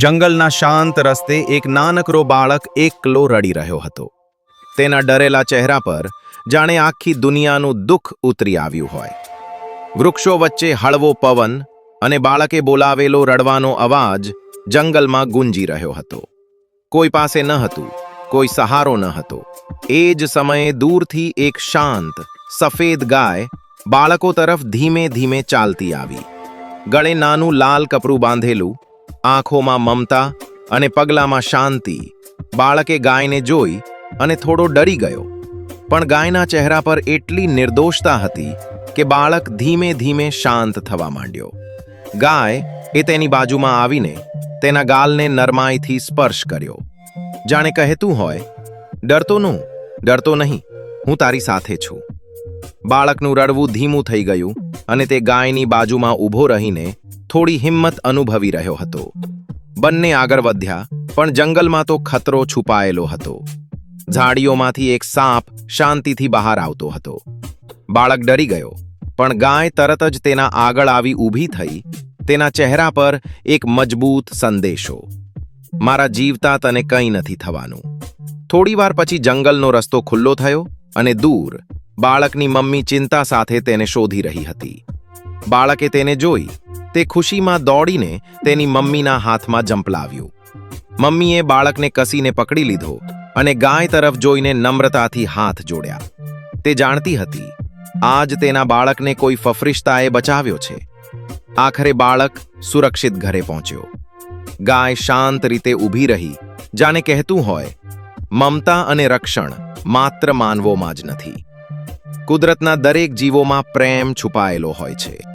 જંગલના શાંત રસ્તે એક નાનકડો બાળક એકલો રડી રહ્યો હતો. તેના ડરેલા ચહેરા પર જાણે આખી દુનિયાનું દુઃખ ઉતરી આવ્યું હોય. વૃક્ષો વચ્ચે હળવો પવન અને બાળકે બોલાવેલો રડવાનો અવાજ જંગલમાં ગુંજી રહ્યો હતો. કોઈ પાસે ન હતું, કોઈ સહારો ન હતો. એ જ સમયે દૂરથી એક શાંત, સફેદ ગાય બાળકો તરફ ધીમે ધીમે ચાલતી આવી. ગળે નાનું લાલ કપરું બાંધેલું આંખોમાં મમતા અને પગલામાં શાંતિ. બાળકે ગાયને જોઈ અને થોડો ડરી ગયો. પણ ગાયના ચહેરા પર એટલી નિર્દોષતા હતી કે બાળક ધીમે ધીમે શાંત થવા માંડ્યો. ગાય એ તેની બાજુમાં આવીને તેના ગાલને નરમાઈથી સ્પર્શ કર્યો. જાણે કહેતું હોય, ડરતો નું? ડરતો નહીં. હું તારી સાથે છું. બાળકનું રડવું ધીમું થઈ ગયું અને તે ગાયની બાજુમાં ઊભો રહીને થોડી હિંમત અનુભવી રહ્યો હતો. બંને આગળ વધ્યા, પણ જંગલમાં તો ખતરો છુપાયેલો હતો. ઝાડીઓમાંથી એક સાપ શાંતિથી બહાર આવતો હતો. બાળક ડરી ગયો, પણ ગાય તરત જ તેના આગળ આવી ઊભી થઈ, તેના ચહેરા પર એક મજબૂત સંદેશો. મારા જીવતા તને કંઈ નથી થવાનું. થોડીવાર પછી જંગલનો રસ્તો ખુલ્લો થયો અને દૂર, બાળકની મમ્મી ચિંતા સાથે તેને શોધી રહી હતી. બાળકે તેને જોઈ તે ખુશીમાં દોડીને તેની મમ્મીના હાથમાં જંપલાવ્યું. મમ્મીએ બાળકને કસીને પકડી લીધો અને ગાય તરફ જોઈને નમ્રતાથી હાથ જોડ્યા. તે જાણતી હતી, આજ તેના બાળકને કોઈ ફફરિશ્તાએ બચાવ્યો છે. આખરે બાળક સુરક્ષિત ઘરે પહોંચ્યો. ગાય શાંત રીતે ઊભી રહી, જાણે કહેતું હોય, મમતા અને રક્ષણ માત્ર માનવોમાં જ નથી. કુદરતના દરેક જીવોમાં પ્રેમ છુપાયેલો હોય છે.